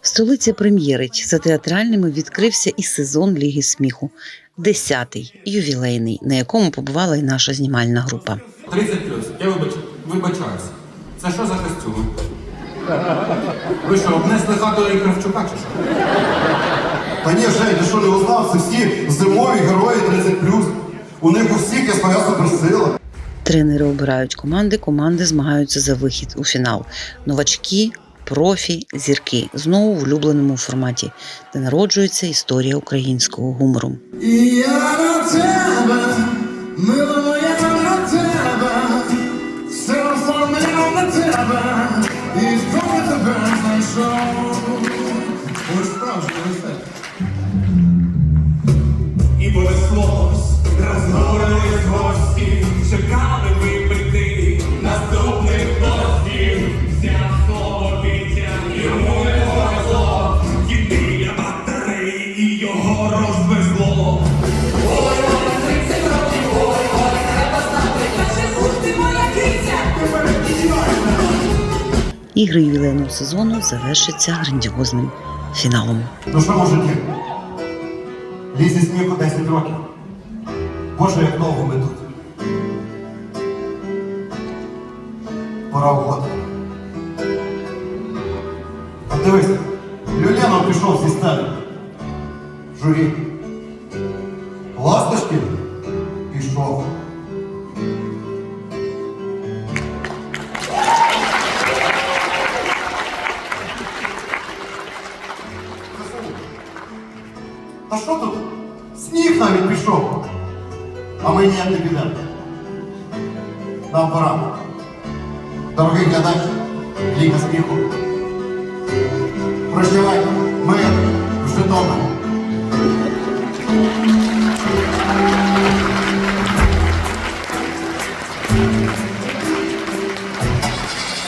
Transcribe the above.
Столиця прем'єрить за театральними відкрився і сезон Ліги сміху, десятий ювілейний, на якому побувала і наша знімальна група. 30 плюс. Я вибач... вибачаюся. Це що за костюми? Ви що, обнесли хату і Кравчука чи що? Та ні, Жень, ти що не узнав? Це всі зимові герої 30+. У них у всіх є своя суперсила. Тренери обирають команди, команди змагаються за вихід у фінал. Новачки, профі, зірки знову в улюбленому форматі, де народжується історія українського гумору. І я до тебе, мила моя до тебе, все оформлено на тебе, і коли тебе знайшов. І понеслось, розгорились Ігри ювілейного сезону завершаться грандіозним фіналом. Ну що, мужики? Лізі сміху 10 років. Боже, як довго ми тут. Пора уходити. А дивись, Люленов пішов зі сцени. Журі. Ласточкін А что тут? Сніг навіть пішов. А ми ніяк не підемо. Нам пора. Дорогий глядач, ліка сміху. Проживай мир в Житомирі.